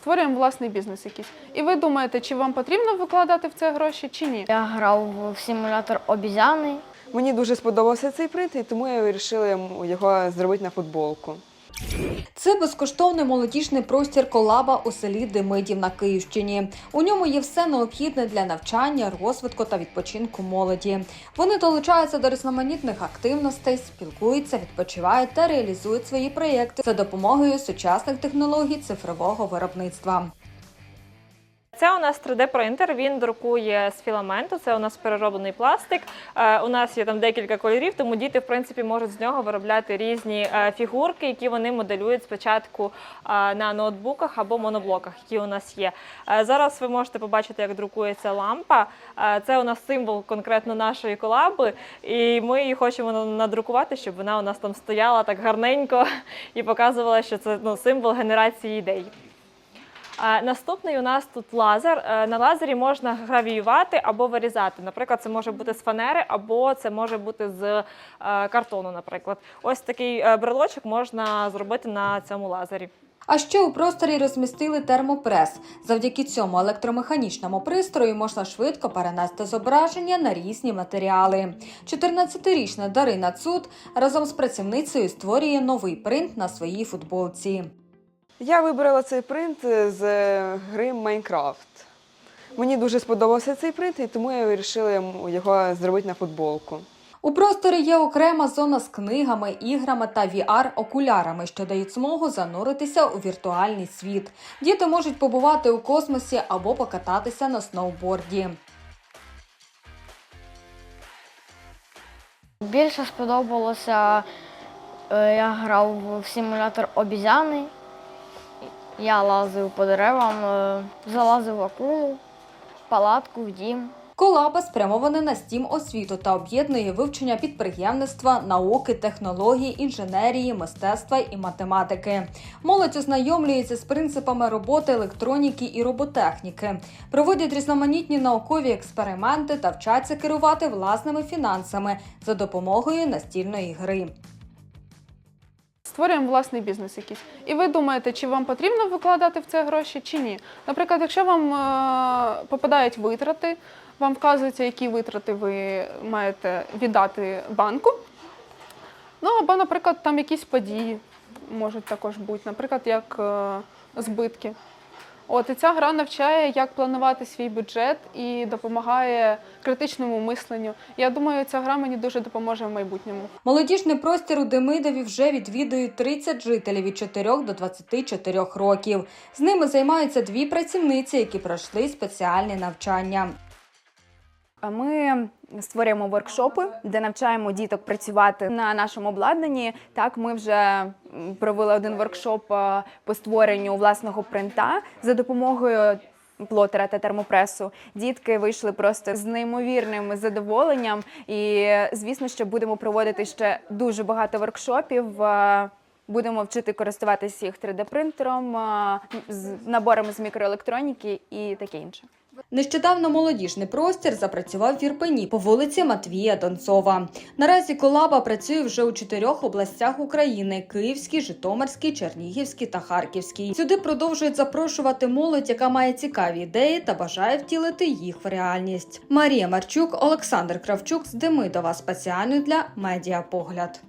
створюємо власний бізнес якийсь. І ви думаєте, чи вам потрібно викладати в це гроші, чи ні? Я грав в симулятор обізяни. Мені дуже сподобався цей принт, і тому я вирішила йому- його зробити на футболку. Це безкоштовний молодіжний простір колаба у селі Демидів на Київщині. У ньому є все необхідне для навчання, розвитку та відпочинку молоді. Вони долучаються до різноманітних активностей, спілкуються, відпочивають та реалізують свої проєкти за допомогою сучасних технологій цифрового виробництва. Це у нас 3D-принтер, він друкує з філаменту, це у нас перероблений пластик. Е, У нас є там декілька кольорів, тому діти, в принципі, можуть з нього виробляти різні е, фігурки, які вони моделюють спочатку е, на ноутбуках або моноблоках, які у нас є. Зараз ви можете побачити, як друкується лампа. Це у нас символ конкретно нашої колаби, і ми її хочемо на- надрукувати, щоб вона у нас там стояла так гарненько і показувала, що це ну, символ генерації ідей. Наступний у нас тут лазер. Е, На лазері можна гравіювати або вирізати. Наприклад, це може бути з фанери, або це може бути з е, картону. Наприклад, ось такий е, брелочок можна зробити на цьому лазері. А ще у просторі розмістили термопрес. Завдяки цьому електромеханічному пристрою можна швидко перенести зображення на різні матеріали. 14-річна Дарина Цуд разом з працівницею створює новий принт на своїй футболці. Я вибрала цей принт з е, гри Майнкрафт. Мені дуже сподобався цей принт, і тому я вирішила його зробити на футболку. У просторі є окрема зона з книгами, іграми та VR-окулярами, що дають змогу зануритися у віртуальний світ. Діти можуть побувати у космосі або покататися на сноуборді. Більше сподобалося, е, я грав в симулятор обізяни. Я лазив по деревам, е, залазив в акулу, в палатку, в дім. Колаба спрямована на стім освіту та об'єднує вивчення підприємництва, науки, технологій, інженерії, мистецтва і математики. Молодь ознайомлюється з принципами роботи електроніки і роботехніки, проводять різноманітні наукові експерименти та вчаться керувати власними фінансами за допомогою настільної гри. Створюємо власний бізнес якийсь. І ви думаєте, чи вам потрібно викладати в це гроші, чи ні? Наприклад, якщо вам е, попадають витрати, вам вказується, які витрати ви маєте віддати банку. Ну або, наприклад, там якісь події можуть також бути, наприклад, як е, збитки. От і ця гра навчає, як планувати свій бюджет і допомагає критичному мисленню. Я думаю, ця гра мені дуже допоможе в майбутньому. Молодіжний простір у Демидові вже відвідують 30 жителів від 4 до 24 років. З ними займаються дві працівниці, які пройшли спеціальні навчання. Ми створюємо воркшопи, де навчаємо діток працювати на нашому обладнанні. Так, ми вже провели один воркшоп е, по створенню власного принта за допомогою. Плотера та термопресу дітки вийшли просто з неймовірним задоволенням, і звісно, що будемо проводити ще дуже багато воркшопів. е, Будемо вчити користуватися їх 3D-принтером, е, з наборами з мікроелектроніки і таке інше. Нещодавно молодіжний простір запрацював в Ірпені по вулиці Матвія Донцова. Наразі колаба працює вже у чотирьох областях України: Київській, Житомирській, Чернігівській та Харківській. Сюди продовжують запрошувати молодь, яка має цікаві ідеї та бажає втілити їх в реальність. Марія Марчук, Олександр Кравчук з Демидова спеціально для медіапогляд.